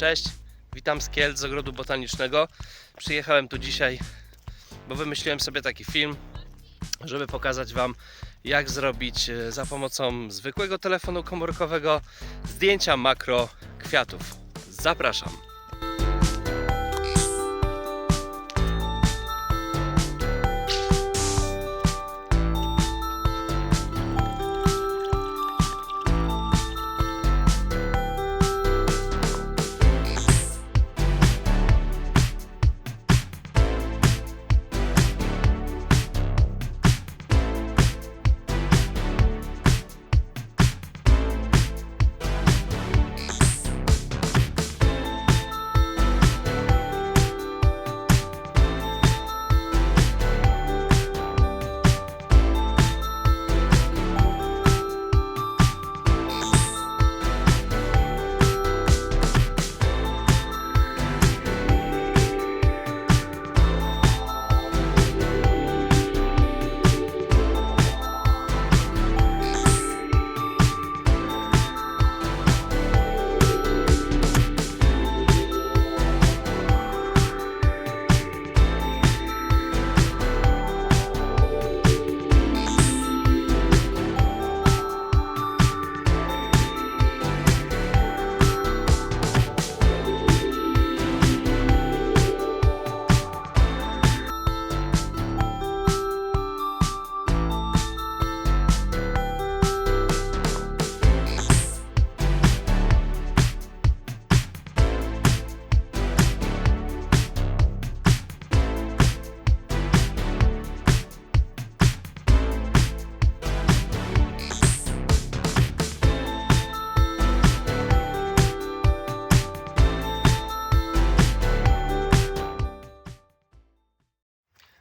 Cześć, witam z Kielc, z Ogrodu Botanicznego. Przyjechałem tu dzisiaj, bo wymyśliłem sobie taki film, żeby pokazać Wam, jak zrobić e, za pomocą zwykłego telefonu komórkowego zdjęcia makro kwiatów. Zapraszam.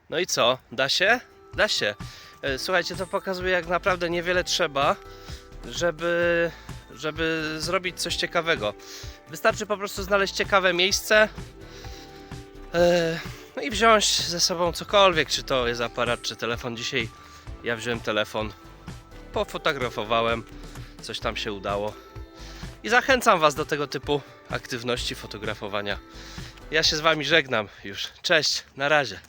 No i co? Da się? Da się. E, Słuchajcie, to pokazuje, jak naprawdę niewiele trzeba, żeby, żeby zrobić coś ciekawego. Wystarczy po prostu znaleźć ciekawe miejsce e, no i wziąć ze sobą cokolwiek, czy to jest aparat, czy telefon. Dzisiaj ja wziąłem telefon, pofotografowałem, coś tam się udało. I zachęcam Was do tego typu aktywności fotografowania. Ja się z Wami żegnam już. Cześć, na razie.